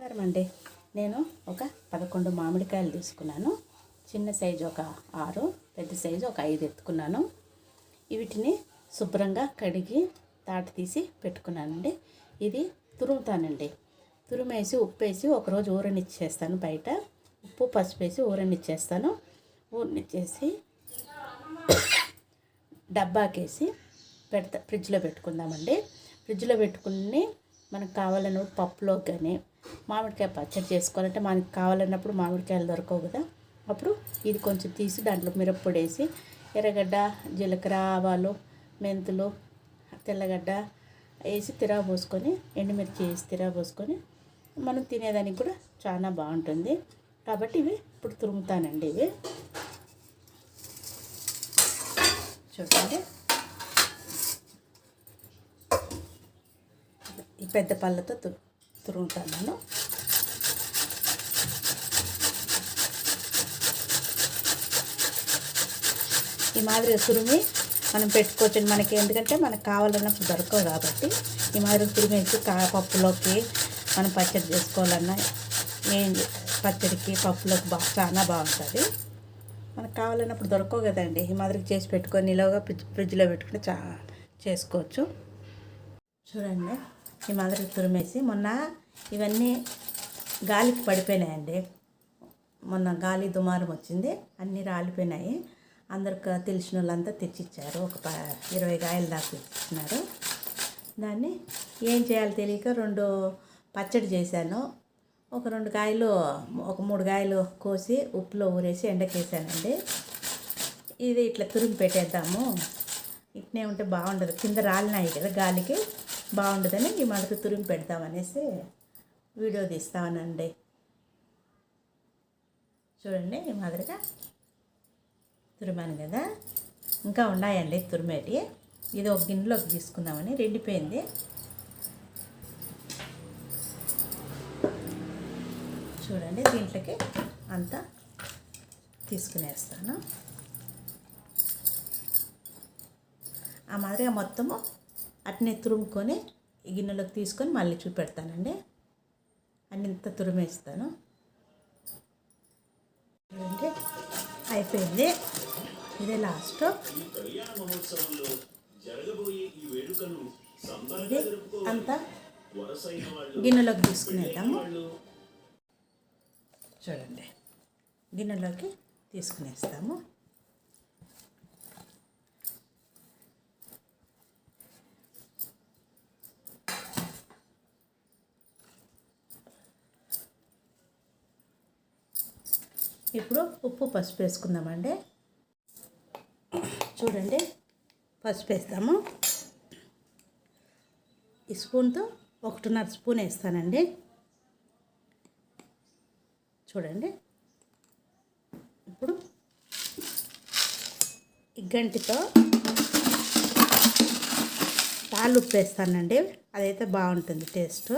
నమస్కారం అండి. నేను ఒక పదకొండు మామిడికాయలు తీసుకున్నాను. చిన్న సైజు ఒక ఆరు పెద్ద సైజు ఒక ఐదు ఎత్తుకున్నాను. వీటిని శుభ్రంగా కడిగి తాటి తీసి పెట్టుకున్నానండి. ఇది తురుముతానండి. తురుమేసి ఉప్పు వేసి ఒకరోజు ఊరనిచ్చేస్తాను బయట. ఉప్పు పసుపు వేసి ఊరనిచ్చేస్తాను. ఊరనిచ్చేసి డబ్బాకేసి పెడతా ఫ్రిడ్జ్లో పెట్టుకుందామండి. ఫ్రిడ్జ్లో పెట్టుకుని మనకు కావాలన్నప్పుడు పప్పులోకి కానీ మామిడికాయ పచ్చడి చేసుకోవాలంటే మనకి కావాలన్నప్పుడు మామిడికాయలు దొరకవు కదా. అప్పుడు ఇది కొంచెం తీసి దాంట్లో మిరప్పొడి వేసి ఎర్రగడ్డ జీలకర్ర ఆవాలు మెంతులు తెల్లగడ్డ వేసి తిరా పోసుకొని ఎండుమిర్చి వేసి తిరా పోసుకొని మనం తినేదానికి కూడా చాలా బాగుంటుంది. కాబట్టి ఇవి ఇప్పుడు తురుముతానండి ఇవి. చూడండి. పెద్ద పళ్ళతో తు తురుగుతాను నేను. ఈ మాదిరి తురిమి మనం పెట్టుకోవచ్చు మనకి. ఎందుకంటే మనకు కావాలన్నప్పుడు దొరకవు కాబట్టి ఈ మాదిరి తురిమేసి కా పప్పులోకి మనం పచ్చడి చేసుకోవాలన్నా ఏం పచ్చడికి పప్పులోకి బాగా చాలా బాగుంటుంది. మనకు కావాలన్నప్పుడు దొరకవు కదండి. ఈ మాదిరికి చేసి పెట్టుకొని నిలవగా ఫ్రిడ్జ్ ఫ్రిడ్జ్లో పెట్టుకుంటే చా చేసుకోవచ్చు. చూడండి. ఈ మాదిరి తురిమేసి మొన్న ఇవన్నీ గాలికి పడిపోయినాయండి. మొన్న గాలి దుమారం వచ్చింది అన్నీ రాలిపోయినాయి. అందరికి తెలిసిన వాళ్ళంతా తెచ్చిచ్చారు. ఒక ప ఇరవై కాయలు దాకా తెచ్చిచ్చినారు. దాన్ని ఏం చేయాలో తెలియక రెండు పచ్చడి చేశాను. ఒక రెండు కాయలు ఒక మూడు కాయలు కోసి ఉప్పులో ఊరేసి ఎండకేసానండి. ఇది ఇట్లా తురిమి పెట్టేద్దాము. ఇట్నే ఉంటే బాగుండదు. కింద రాలినాయి కదా గాలికి. బాగుండదని ఈ మడత తురిమి పెడతామనేసి వీడియో తీస్తామనండి చూడండి ఈ మాదిరిగా తురిమాను కదా. ఇంకా ఉన్నాయండి తురిమేటి ఇది ఒక గిన్నెలోకి తీసుకుందామని రెండిపోయింది చూడండి దీంట్లోకి అంతా తీసుకునేస్తాను. ఆ మాదిరిగా మొత్తము అట్నే తురుముకొని ఈ గిన్నెలోకి తీసుకొని మళ్ళీ చూపెడతానండి. అన్నింత తురిమేస్తాను. చూడండి అయిపోయింది. ఇదే లాస్ట్ ఇది అంతా గిన్నెలోకి తీసుకునేద్దాము. చూడండి గిన్నెలోకి తీసుకునేస్తాము. ఇప్పుడు ఉప్పు పసుపు వేసుకుందామండి. చూడండి పసుపు వేస్తాము. ఈ స్పూన్తో ఒకటిన్నర స్పూన్ వేస్తానండి. చూడండి. ఇప్పుడు ఈ గంటితో తాళ్ళు ఉప్పు వేస్తానండి. అదైతే బాగుంటుంది టేస్ట్.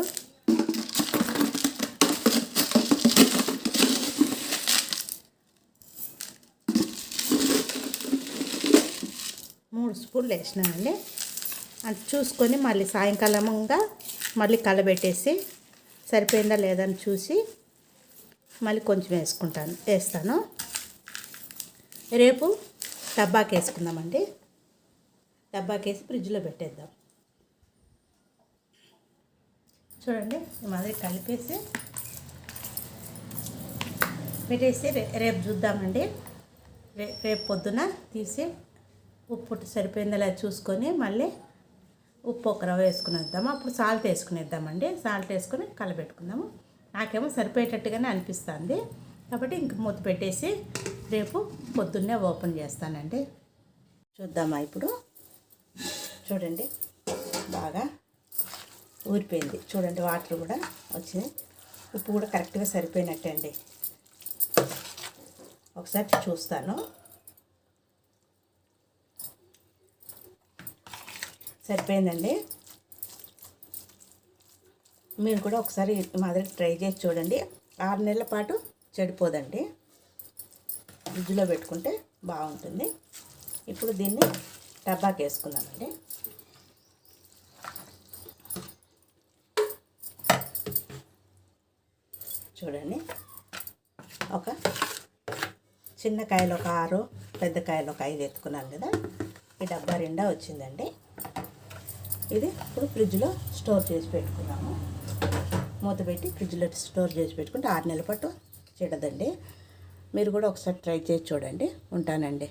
మూడు స్పూన్లు వేసినానండి. అది చూసుకొని మళ్ళీ సాయంకాలంగా మళ్ళీ కలబెట్టేసి సరిపోయిందా లేదని చూసి మళ్ళీ కొంచెం వేసుకుంటాను వేస్తాను. రేపు డబ్బాకి వేసుకుందామండి. డబ్బాకి వేసి ఫ్రిడ్జ్లో పెట్టేద్దాం. చూడండి ఈ మాదిరి కలిపేసి పెట్టేసి రే రేపు చూద్దామండి. రే రేపు పొద్దున తీసి ఉప్పు సరిపోయిందా లేదా చూసుకొని మళ్ళీ ఉప్పు ఒక రవ్వ వేసుకునేద్దాము. అప్పుడు సాల్ట్ వేసుకునేద్దామండి. సాల్ట్ వేసుకొని కలబెట్టుకుందాము. నాకేమో సరిపోయేటట్టుగానే అనిపిస్తుంది. కాబట్టి ఇంక మూత పెట్టేసి రేపు పొద్దున్నే ఓపెన్ చేస్తానండి. చూద్దామా ఇప్పుడు? చూడండి. బాగా ఊరిపోయింది. చూడండి వాటర్ కూడా వచ్చింది ఉప్పు కూడా కరెక్ట్గా సరిపోయినట్టే అండి ఒకసారి చూస్తాను. సరిపోయిందండి. మీరు కూడా ఒకసారి మాదిరి ట్రై చేసి చూడండి. ఆరు నెలల పాటు చెడిపోదండి. ఫ్రిడ్జ్లో పెట్టుకుంటే బాగుంటుంది. ఇప్పుడు దీన్ని డబ్బాకి వేసుకుందామండి. చూడండి. ఒక చిన్న కాయలు ఒక ఆరు పెద్ద కాయలు ఒక ఐదు ఎత్తుకున్నాను కదా. ఈ డబ్బా నిండా వచ్చిందండి. ఇది ఇప్పుడు ఫ్రిడ్జ్లో స్టోర్ చేసి పెట్టుకున్నాము. మూత పెట్టి ఫ్రిడ్జ్లో స్టోర్ చేసి పెట్టుకుంటే ఆరు నెలల పాటు చెడదండి. మీరు కూడా ఒకసారి ట్రై చేసి చూడండి. ఉంటానండి.